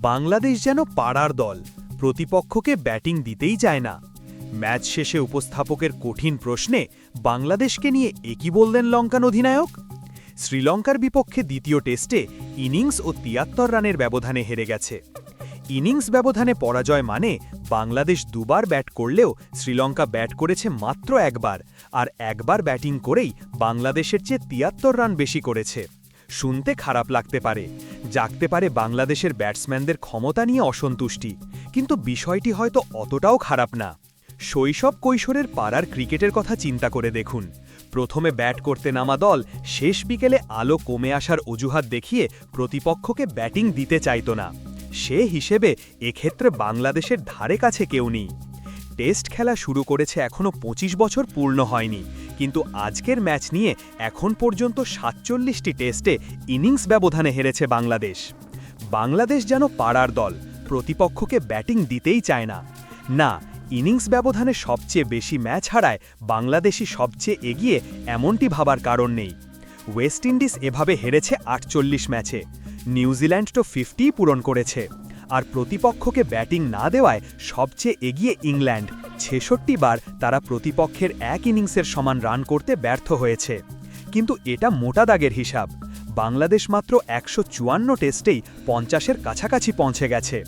বাংলাদেশ যেন পাড়ার দল। প্রতিপক্ষকে ব্যাটিং দিতেই চায় না। ম্যাচ শেষে উপস্থাপকের কঠিন প্রশ্নে বাংলাদেশকে নিয়ে একই বললেন লঙ্কান অধিনায়ক? শ্রীলঙ্কার বিপক্ষে দ্বিতীয় টেস্টে ইনিংস ও তিয়াত্তর রানের ব্যবধানে হেরে গেছে। ইনিংস ব্যবধানে পরাজয় মানে বাংলাদেশ দুবার ব্যাট করলেও শ্রীলঙ্কা ব্যাট করেছে মাত্র একবার, আর একবার ব্যাটিং করেই বাংলাদেশের চেয়ে তিয়াত্তর রান বেশি করেছে। শুনতে খারাপ লাগতে পারে। জাগতে পারে বাংলাদেশের ব্যাটসম্যানদের ক্ষমতা নিয়ে অসন্তুষ্টি, কিন্তু বিষয়টি হয়তো অতটাও খারাপ না। শৈশব কৈশোরের পাড়ার ক্রিকেটের কথা চিন্তা করে দেখুন। প্রথমে ব্যাট করতে নামা দল শেষ বিকেলে আলো কমে আসার অজুহাত দেখিয়ে প্রতিপক্ষকে ব্যাটিং দিতে চাইত না। সে হিসেবে এক্ষেত্রে বাংলাদেশের ধারে কাছে কেউ নেই। টেস্ট খেলা শুরু করেছে এখনও ২৫ বছর পূর্ণ হয়নি। কিন্তু আজকের ম্যাচ নিয়ে এখন পর্যন্ত সাতচল্লিশটি টেস্টে ইনিংস ব্যবধানে হেরেছে বাংলাদেশ। বাংলাদেশ যেন পাড়ার দল, প্রতিপক্ষকে ব্যাটিং দিতেই চায় না। না, ইনিংস ব্যবধানে সবচেয়ে বেশি ম্যাচ হারায় বাংলাদেশই সবচেয়ে এগিয়ে এমনটি ভাবার কারণ নেই। ওয়েস্ট ইন্ডিজ এভাবে হেরেছে আটচল্লিশ ম্যাচে। নিউজিল্যান্ড তো ফিফটিই পূরণ করেছে। আর প্রতিপক্ষকে ব্যাটিং না দেওয়ায় সবচেয়ে এগিয়ে ইংল্যান্ড। ছেষট্টি বার তারা প্রতিপক্ষের এক ইনিংসের সমান রান করতে ব্যর্থ হয়েছে। কিন্তু এটা মোটা দাগের হিসাব। বাংলাদেশ মাত্র একশো চুয়ান্ন টেস্টেই পঞ্চাশের কাছাকাছি পৌঁছে গেছে।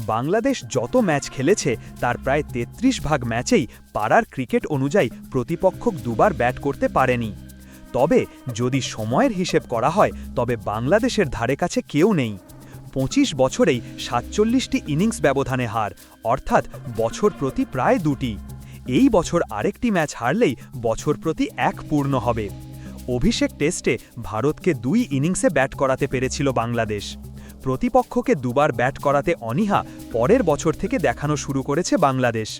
বাংলাদেশ যত ম্যাচ খেলেছে, তার প্রায় ৩৩ ভাগ ম্যাচেই পাড়ার ক্রিকেট অনুযায়ী প্রতিপক্ষ দুবার ব্যাট করতে পারেনি। তবে যদি সময়ের হিসেব করা হয়, তবে বাংলাদেশের ধারে কাছে কেউ নেই। পঁচিশ বছরেই সাতচল্লিশটি ইনিংস ব্যবধানে হার, অর্থাৎ বছর প্রতি প্রায় দুটি। এই বছর আরেকটি ম্যাচ হারলেই বছর প্রতি এক পূর্ণ হবে। অভিষেক টেস্টে ভারতকে দুই ইনিংসে ব্যাট করাতে পেরেছিল বাংলাদেশ। প্রতিপক্ষকে দুবার ব্যাট করাতে অনীহা পরের বছর থেকে দেখানো শুরু করেছে বাংলাদেশ।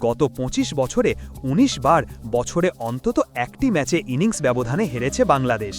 গত ২৫ বছরে ১৯ বার বছরে অন্তত একটি ম্যাচে ইনিংস ব্যবধানে হেরেছে বাংলাদেশ।